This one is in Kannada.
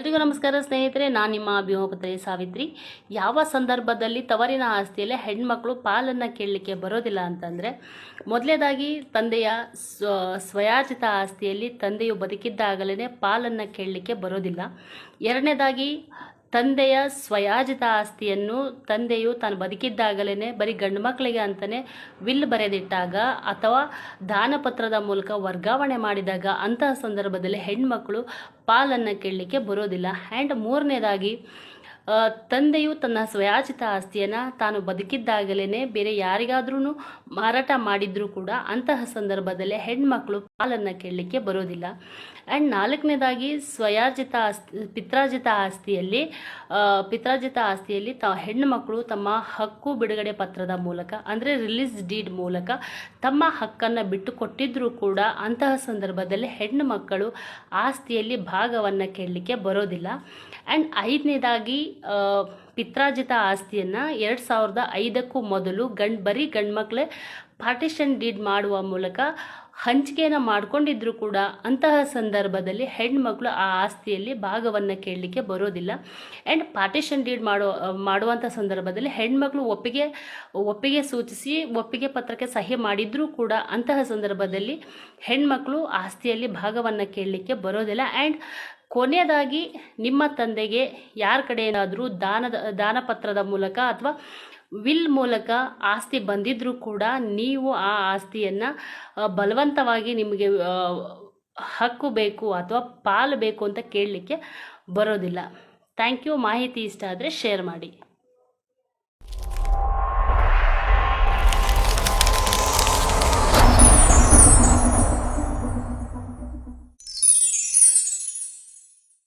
ಎಲ್ರಿಗೂ ನಮಸ್ಕಾರ ಸ್ನೇಹಿತರೆ, ನಾನು ನಿಮ್ಮ ಅಭಿಮಪುತ್ರಿ ಸಾವಿತ್ರಿ. ಯಾವ ಸಂದರ್ಭದಲ್ಲಿ ತವರಿನ ಆಸ್ತಿಯಲ್ಲಿ ಹೆಣ್ಮಕ್ಳು ಪಾಲನ್ನು ಕೇಳಲಿಕ್ಕೆ ಬರೋದಿಲ್ಲ ಅಂತಂದರೆ, ಮೊದಲೇದಾಗಿ ತಂದೆಯ ಸ್ವ ಸ್ವಯಾಚಿತ ಆಸ್ತಿಯಲ್ಲಿ ತಂದೆಯು ಬದುಕಿದ್ದಾಗಲೇ ಪಾಲನ್ನು ಕೇಳಲಿಕ್ಕೆ ಬರೋದಿಲ್ಲ. ಎರಡನೇದಾಗಿ ತಂದೆಯ ಸ್ವಯಾಜಿತ ಆಸ್ತಿಯನ್ನು ತಂದೆಯು ತಾನು ಬದುಕಿದ್ದಾಗಲೇ ಬರೀ ಗಂಡು ಮಕ್ಕಳಿಗೆ ಅಂತಲೇ ವಿಲ್ ಬರೆದಿಟ್ಟಾಗ ಅಥವಾ ದಾನಪತ್ರದ ಮೂಲಕ ವರ್ಗಾವಣೆ ಮಾಡಿದಾಗ ಅಂತಹ ಸಂದರ್ಭದಲ್ಲಿ ಹೆಣ್ಮಕ್ಳು ಪಾಲನ್ನು ಕೇಳಲಿಕ್ಕೆ ಬರೋದಿಲ್ಲ. ಆ್ಯಂಡ್ ಮೂರನೇದಾಗಿ ತಂದೆಯು ತನ್ನ ಸ್ವಯಾಚಿತ ಆಸ್ತಿಯನ್ನು ತಾನು ಬದುಕಿದ್ದಾಗಲೇ ಬೇರೆ ಯಾರಿಗಾದ್ರೂ ಮಾರಾಟ ಮಾಡಿದ್ರೂ ಕೂಡ ಅಂತಹ ಸಂದರ್ಭದಲ್ಲಿ ಹೆಣ್ಮಕ್ಳು ಪಾಲನ್ನು ಕೇಳಲಿಕ್ಕೆ ಬರೋದಿಲ್ಲ. ಆ್ಯಂಡ್ ನಾಲ್ಕನೇದಾಗಿ ಸ್ವಯಾರ್ಜಿತ ಆಸ್ತಿ, ಪಿತ್ರಾರ್ಜಿತ ಆಸ್ತಿಯಲ್ಲಿ ಪಿತ್ರಾರ್ಜಿತ ಆಸ್ತಿಯಲ್ಲಿ ತ ಹೆಣ್ಣುಮಕ್ಕಳು ತಮ್ಮ ಹಕ್ಕು ಬಿಡುಗಡೆ ಪತ್ರದ ಮೂಲಕ, ಅಂದರೆ ರಿಲೀಸ್ ಡೀಡ್ ಮೂಲಕ ತಮ್ಮ ಹಕ್ಕನ್ನು ಬಿಟ್ಟು ಕೊಟ್ಟಿದ್ರೂ ಕೂಡ ಅಂತಹ ಸಂದರ್ಭದಲ್ಲಿ ಹೆಣ್ಣು ಮಕ್ಕಳು ಆಸ್ತಿಯಲ್ಲಿ ಭಾಗವನ್ನು ಕೇಳಲಿಕ್ಕೆ ಬರೋದಿಲ್ಲ. ಆ್ಯಂಡ್ ಐದನೇದಾಗಿ ಆ, ಪಿತ್ರಾರ್ಜಿತ ಆಸ್ತಿಯನ್ನು ಎರಡು ಸಾವಿರದ ಐದಕ್ಕೂ ಮೊದಲು ಗಂಡ್ ಬರೀ ಗಂಡ್ಮಕ್ಳೇ ಪಾರ್ಟಿಷನ್ ಡೀಡ್ ಮಾಡುವ ಮೂಲಕ ಹಂಚಿಕೆಯನ್ನು ಮಾಡ್ಕೊಂಡಿದ್ರು ಕೂಡ ಅಂತಹ ಸಂದರ್ಭದಲ್ಲಿ ಹೆಣ್ಮಕ್ಳು ಆ ಆಸ್ತಿಯಲ್ಲಿ ಭಾಗವನ್ನು ಕೇಳಲಿಕ್ಕೆ ಬರೋದಿಲ್ಲ. ಆ್ಯಂಡ್ ಪಾರ್ಟಿಷನ್ ಡೀಡ್ ಮಾಡೋ ಮಾಡುವಂಥ ಸಂದರ್ಭದಲ್ಲಿ ಹೆಣ್ಮಕ್ಳು ಒಪ್ಪಿಗೆ ಒಪ್ಪಿಗೆ ಸೂಚಿಸಿ, ಒಪ್ಪಿಗೆ ಪತ್ರಕ್ಕೆ ಸಹಿ ಮಾಡಿದ್ರೂ ಕೂಡ ಅಂತಹ ಸಂದರ್ಭದಲ್ಲಿ ಹೆಣ್ಮಕ್ಳು ಆಸ್ತಿಯಲ್ಲಿ ಭಾಗವನ್ನು ಕೇಳಲಿಕ್ಕೆ ಬರೋದಿಲ್ಲ. ಆ್ಯಂಡ್ ಕೊನೆಯದಾಗಿ ನಿಮ್ಮ ತಂದೆಗೆ ಯಾರ ಕಡೆ ಏನಾದರೂ ದಾನದ, ದಾನಪತ್ರದ ಮೂಲಕ ಅಥವಾ ವಿಲ್ ಮೂಲಕ ಆಸ್ತಿ ಬಂದಿದ್ರೂ ಕೂಡ ನೀವು ಆ ಆಸ್ತಿಯನ್ನು ಬಲವಂತವಾಗಿ ನಿಮಗೆ ಹಕ್ಕು ಬೇಕು ಅಥವಾ ಪಾಲು ಬೇಕು ಅಂತ ಕೇಳಲಿಕ್ಕೆ ಬರೋದಿಲ್ಲ. Thank you. ಮಾಹಿತಿ ಇಷ್ಟ ಆದರೆ ಶೇರ್ ಮಾಡಿ.